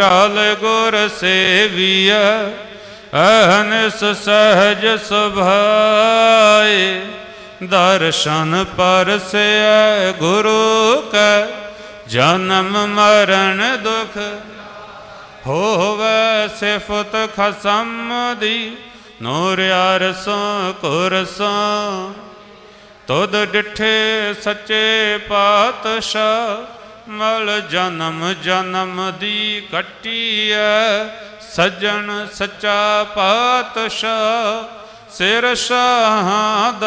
ਟਲ ਗੁਰ ਸੇਵੀਐ ਅਹਨਿਸ ਸਹਜ ਸੁਭਾਏ। ਦਰਸ਼ਨ ਪਰਸੈ ਗੁਰੂ ਕੈ, ਜਨਮ ਮਰਨ ਦੁਖ ਹੋਵੇ ਸਿਫਤ ਖਸਮ ਦੀ। ਨੂਰ ਅਰਸੋਂ ਕੁਰਸੋਂ ਤੁਧ ਡਿਠੇ ਸੱਚੇ ਪਾਤਸ਼ਾਹ। ਮਲ ਜਨਮ ਜਨਮ ਦੀ ਕੱਟੀਐ। ਸੱਜਣ ਸੱਚਾ ਪਾਤਸ਼ਾਹ, ਸਿਰ ਸ਼ਹਾਦ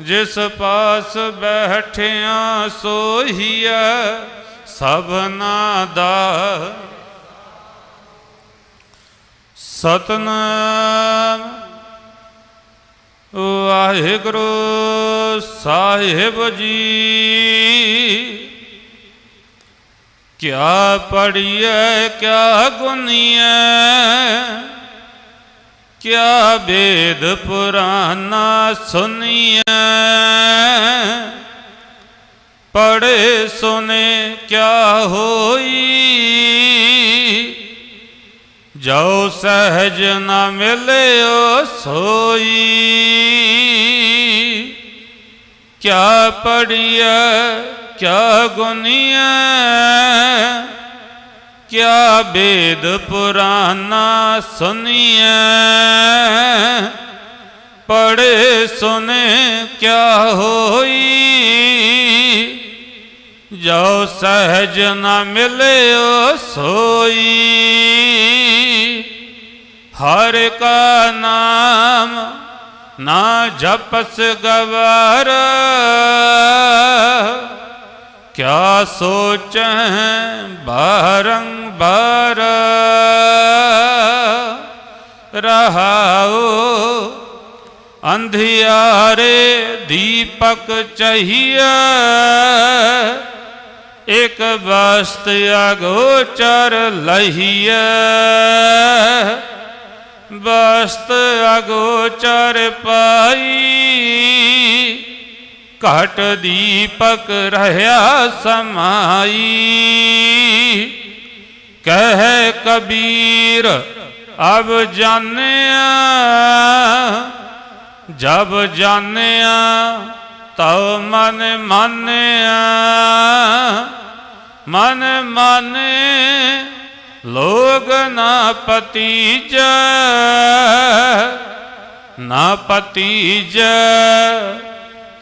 ਜਿਸ ਪਾਸ ਬੈਠਿਆ ਸੋਹੀਐ ਸਭਨਾ ਦਾ ਸਤਨਾਮ। ਵਾਹਿਗੁਰੂ ਸਾਹਿਬ ਜੀ। ਕਿਆ ਪੜੀਐ ਕਿਆ ਗੁਨੀਐ ਕਿਆ ਵੇਦ ਪੁਰਾਨਾ ਸੁਨੀਐ ਪੜੇ ਸੁਨੇ, ਕਿਆ ਹੋਈ? ਜੋ ਸਹਿਜ ਨ ਮਿਲਿਓ ਸੋਈ। ਕਿਆ ਪੜੀਐ ਕਿਆ ਗੁਨੀਐ ਕਿਆ ਵੇਦ ਪੁਰਾਨਾ ਸੁਨੀਐ ਪੜੇ ਸੁਨੇ ਕਿਆ ਹੋਈ? ਜੋ ਸਹਿਜ ਨ ਮਿਲਿਓ ਸੋਈ। ਹਰ ਕਾ ਨਾਮ ਨਾ ਜਪਸ ਗਵਾਰ। ਕਿਆ ਸੋਚੈ ਬਾਰੰਬਾਰ ਰਹਾਉ ਅੰਧਿਆਰੇ ਦੀਪਕ ਚਹੀਏ ਇਕ ਬਸਤ ਅਗੋਚਰ ਲਹੀਐ। ਬਸਤ ਅਗੋਚਰ ਪਾਈ ਘਟ ਦੀਪਕ ਰਹਾ ਸਮਾਈ। ਕਹਿ ਕਬੀਰ, ਅਬ ਜਾਣਿਆ, ਜਬ ਜਾਣਿਆ ਤਉ ਮਨ ਮਾਨਿਆ। ਮਨ ਮਾਨੇ, ਲੋਗ ਨਾ ਪਤੀਜ ਨਾ ਪਤੀਜ।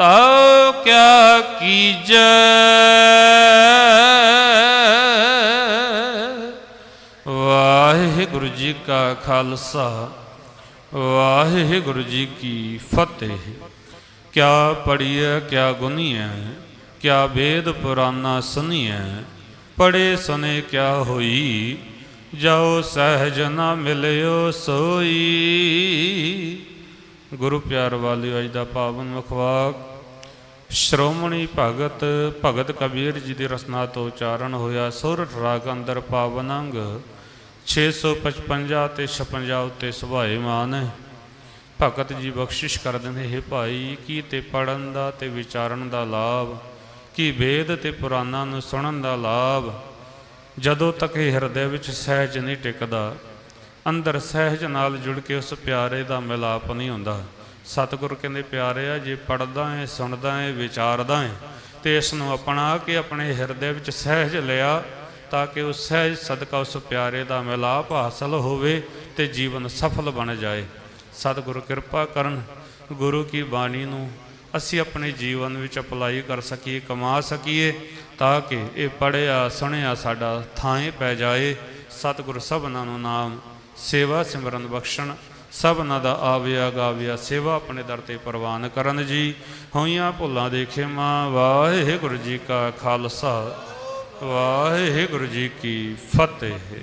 ਤਉ ਕਿਆ ਕੀਜ? ਵਾਹਿਗੁਰੂ ਜੀ ਕਾ ਖਾਲਸਾ, ਵਾਹਿਗੁਰੂ ਜੀ ਕੀ ਫਤਿਹ। ਕਿਆ ਪੜੀਐ ਕਿਆ ਗੁਨੀਐ, ਕਿਆ ਵੇਦ ਪੁਰਾਨਾ ਸੁਨੀਐ ਪੜੇ ਸੁਨੇ ਕਿਆ ਹੋਈ? ਜਾਉ ਸਹਿਜ ਨਾ ਮਿਲਿਓ ਸੋਈ। ਗੁਰੂ ਪਿਆਰ ਵਾਲਿਓ, ਅੱਜ ਦਾ ਪਾਵਨ ਮੁਖਵਾਕ ਸ਼੍ਰੋਮਣੀ ਭਗਤ ਭਗਤ ਕਬੀਰ ਜੀ ਦੀ ਰਸਨਾ ਤੋਂ ਉਚਾਰਨ ਹੋਇਆ ਸੁਰ ਰਾਗ ਅੰਦਰ ਪਾਵਨ ਅੰਗ। 655 ਤੇ 56 ਉੱਤੇ ਸੁਭਾਏ ਮਾਨ। ਹੈ ਭਗਤ ਜੀ ਬਖਸ਼ਿਸ਼ ਕਰਦੇ ਨੇ ਇਹ ਭਾਈ, ਕੀ ਤੇ ਪੜਨ ਦਾ ਤੇ ਵਿਚਾਰਨ ਦਾ ਲਾਭ? ਕੀ ਵੇਦ ਤੇ ਪੁਰਾਣਾਂ ਨੂੰ ਸੁਣਨ ਦਾ ਲਾਭ? ਜਦੋਂ ਤੱਕ ਇਹ ਹਿਰਦੇ ਵਿੱਚ ਸਹਿਜ ਨਹੀਂ ਟਿਕਦਾ, ਅੰਦਰ ਸਹਿਜ ਨਾਲ ਜੁੜ ਕੇ ਉਸ ਪਿਆਰੇ ਦਾ ਮਿਲਾਪ ਨਹੀਂ ਹੁੰਦਾ। ਸਤਿਗੁਰ ਕਹਿੰਦੇ ਪਿਆਰਿਆ ਜੇ ਪੜਦਾ ਹੈ ਸੁਣਦਾ ਹੈ ਵਿਚਾਰਦਾ ਹੈ ਤੇ ਇਸ ਨੂੰ ਅਪਣਾ ਕੇ ਆਪਣੇ ਹਿਰਦੇ ਵਿੱਚ ਸਹਿਜ ਲਿਆ, ਤਾਂ ਕਿ ਉਸ ਸਹਿਜ ਸਦਕਾ ਉਸ ਪਿਆਰੇ ਦਾ ਮਿਲਾਪ ਹਾਸਲ ਹੋਵੇ ਤੇ ਜੀਵਨ ਸਫਲ ਬਣ ਜਾਏ। ਸਤਿਗੁਰ ਕਿਰਪਾ ਕਰਨ, ਗੁਰੂ ਕੀ ਬਾਣੀ ਨੂੰ ਅਸੀਂ ਆਪਣੇ ਜੀਵਨ ਵਿੱਚ ਅਪਲਾਈ ਕਰ ਸਕੀਏ, ਕਮਾ ਸਕੀਏ, ਤਾਂ ਕਿ ਇਹ ਪੜਿਆ ਸੁਣਿਆ ਸਾਡਾ ਥਾਂ ਪੈ ਜਾਏ। ਸਤਿਗੁਰ ਸਭਨਾਂ ਨੂੰ ਨਾਮ ਸੇਵਾ ਸਿਮਰਨ ਬਖਸ਼ਣ। ਸਭਨਾਂ ਦਾ ਆਵਿਆ ਗਾਵਿਆ ਸੇਵਾ ਆਪਣੇ ਦਰ ਤੇ ਪ੍ਰਵਾਨ ਕਰਨ ਜੀ। ਹੋਈਆਂ ਭੁੱਲਾਂ ਦੇ ਖਿਮਾ, ਵਾਹਿਗੁਰੂ ਜੀ ਕਾ ਖਾਲਸਾ, ਵਾਹਿਗੁਰੂ ਜੀ ਕੀ ਫਤਿਹ।